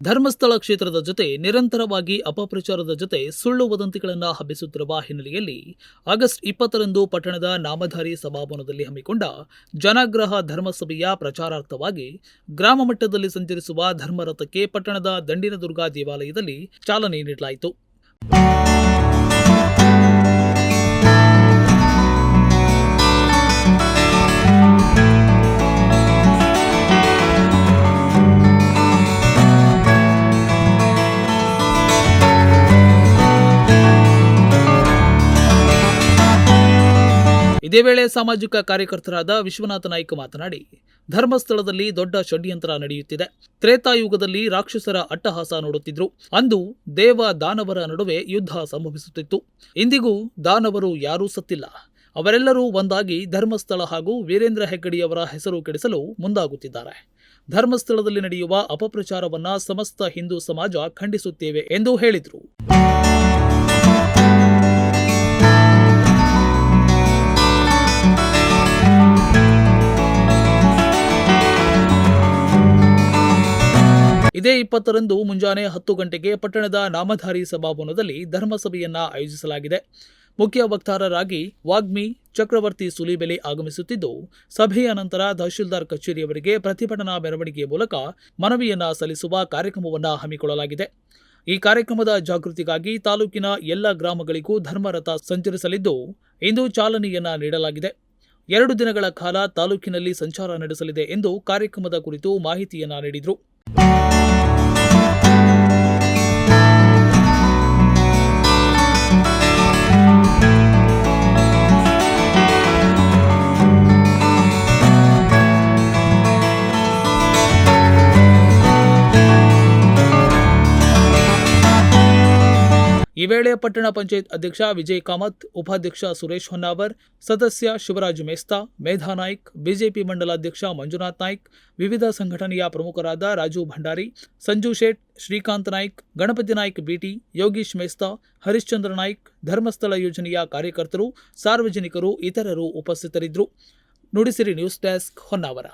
ಧರ್ಮಸ್ಥಳ ಕ್ಷೇತ್ರದ ಜೊತೆ ನಿರಂತರವಾಗಿ ಅಪಪ್ರಚಾರದ ಜೊತೆ ಸುಳ್ಳು ವದಂತಿಗಳನ್ನು ಹಬ್ಬಿಸುತ್ತಿರುವ ಹಿನ್ನೆಲೆಯಲ್ಲಿ ಆಗಸ್ಟ್ ಇಪ್ಪತ್ತರಂದು ಪಟ್ಟಣದ ನಾಮಧಾರಿ ಸಭಾಭವನದಲ್ಲಿ ಹಮ್ಮಿಕೊಂಡ ಜನಾಗ್ರಹ ಧರ್ಮಸಭೆಯ ಪ್ರಚಾರಾರ್ಥವಾಗಿ ಗ್ರಾಮ ಮಟ್ಟದಲ್ಲಿ ಸಂಚರಿಸುವ ಧರ್ಮರಥಕ್ಕೆ ಪಟ್ಟಣದ ದಂಡಿನದುರ್ಗ ದೇವಾಲಯದಲ್ಲಿ ಚಾಲನೆ ನೀಡಲಾಯಿತು. ಇದೇ ವೇಳೆ ಸಾಮಾಜಿಕ ಕಾರ್ಯಕರ್ತರಾದ ವಿಶ್ವನಾಥ ನಾಯ್ಕ ಮಾತನಾಡಿ, ಧರ್ಮಸ್ಥಳದಲ್ಲಿ ದೊಡ್ಡ ಷಡ್ಯಂತ್ರ ನಡೆಯುತ್ತಿದೆ. ತ್ರೇತಾಯುಗದಲ್ಲಿ ರಾಕ್ಷಸರ ಅಟ್ಟಹಾಸ ನೋಡುತ್ತಿದ್ರು. ಅಂದು ದೇವ ದಾನವರ ನಡುವೆ ಯುದ್ಧ ಸಂಭವಿಸುತ್ತಿತ್ತು. ಇಂದಿಗೂ ದಾನವರು ಯಾರೂ ಸತ್ತಿಲ್ಲ. ಅವರೆಲ್ಲರೂ ಒಂದಾಗಿ ಧರ್ಮಸ್ಥಳ ಹಾಗೂ ವೀರೇಂದ್ರ ಹೆಗ್ಗಡಿಯವರ ಹೆಸರು ಕೆಡಿಸಲು ಮುಂದಾಗುತ್ತಿದ್ದಾರೆ. ಧರ್ಮಸ್ಥಳದಲ್ಲಿ ನಡೆಯುವ ಅಪಪ್ರಚಾರವನ್ನ ಸಮಸ್ತ ಹಿಂದೂ ಸಮಾಜ ಖಂಡಿಸುತ್ತೇವೆ ಎಂದು ಹೇಳಿದರು. ಇದೇ ಇಪ್ಪತ್ತರಂದು ಮುಂಜಾನೆ ಹತ್ತು ಗಂಟೆಗೆ ಪಟ್ಟಣದ ನಾಮಧಾರಿ ಸಭಾಭವನದಲ್ಲಿ ಧರ್ಮಸಭೆಯನ್ನ ಆಯೋಜಿಸಲಾಗಿದೆ. ಮುಖ್ಯ ವಕ್ತಾರರಾಗಿ ವಾಗ್ಮಿ ಚಕ್ರವರ್ತಿ ಸುಲಿಬೆಲೆ ಆಗಮಿಸುತ್ತಿದ್ದು, ಸಭೆಯ ನಂತರ ತಹಶೀಲ್ದಾರ್ ಕಚೇರಿಯವರಿಗೆ ಪ್ರತಿಭಟನಾ ಮೆರವಣಿಗೆಯ ಮೂಲಕ ಮನವಿಯನ್ನು ಸಲ್ಲಿಸುವ ಕಾರ್ಯಕ್ರಮವನ್ನು ಹಮ್ಮಿಕೊಳ್ಳಲಾಗಿದೆ. ಈ ಕಾರ್ಯಕ್ರಮದ ಜಾಗೃತಿಗಾಗಿ ತಾಲೂಕಿನ ಎಲ್ಲ ಗ್ರಾಮಗಳಿಗೂ ಧರ್ಮರಥ ಸಂಚರಿಸಲಿದ್ದು, ಇಂದು ಚಾಲನೆಯನ್ನ ನೀಡಲಾಗಿದೆ. ಎರಡು ದಿನಗಳ ಕಾಲ ತಾಲೂಕಿನಲ್ಲಿ ಸಂಚಾರ ನಡೆಸಲಿದೆ ಎಂದು ಕಾರ್ಯಕ್ರಮದ ಕುರಿತು ಮಾಹಿತಿಯನ್ನ ನೀಡಿದರು. ಈ ವೇಳೆ ಪಟ್ಟಣ ಪಂಚಾಯತ್ ಅಧ್ಯಕ್ಷ ವಿಜಯ್ ಕಾಮತ್, ಉಪಾಧ್ಯಕ್ಷ ಸುರೇಶ್ ಹೊನ್ನಾವರ್, ಸದಸ್ಯ ಶಿವರಾಜ್ ಮೇಸ್ತಾ, ಮೇಧಾ ನಾಯ್ಕ್, ಬಿಜೆಪಿ ಮಂಡಲಾಧ್ಯಕ್ಷ ಮಂಜುನಾಥ್ ನಾಯ್ಕ್, ವಿವಿಧ ಸಂಘಟನೆಯ ಪ್ರಮುಖರಾದ ರಾಜು ಭಂಡಾರಿ, ಸಂಜು ಶೇಟ್, ಶ್ರೀಕಾಂತ್ ನಾಯ್ಕ್, ಗಣಪತಿ ನಾಯ್ಕ್ ಬಿಟಿ ಯೋಗೀಶ್ ಮೇಸ್ತಾ, ಹರಿಶ್ಚಂದ್ರ ನಾಯ್ಕ್, ಧರ್ಮಸ್ಥಳ ಯೋಜನೆಯ ಕಾರ್ಯಕರ್ತರು, ಸಾರ್ವಜನಿಕರು, ಇತರರು ಉಪಸ್ಥಿತರಿದ್ದರು. Nudisiri news desk Honnavar.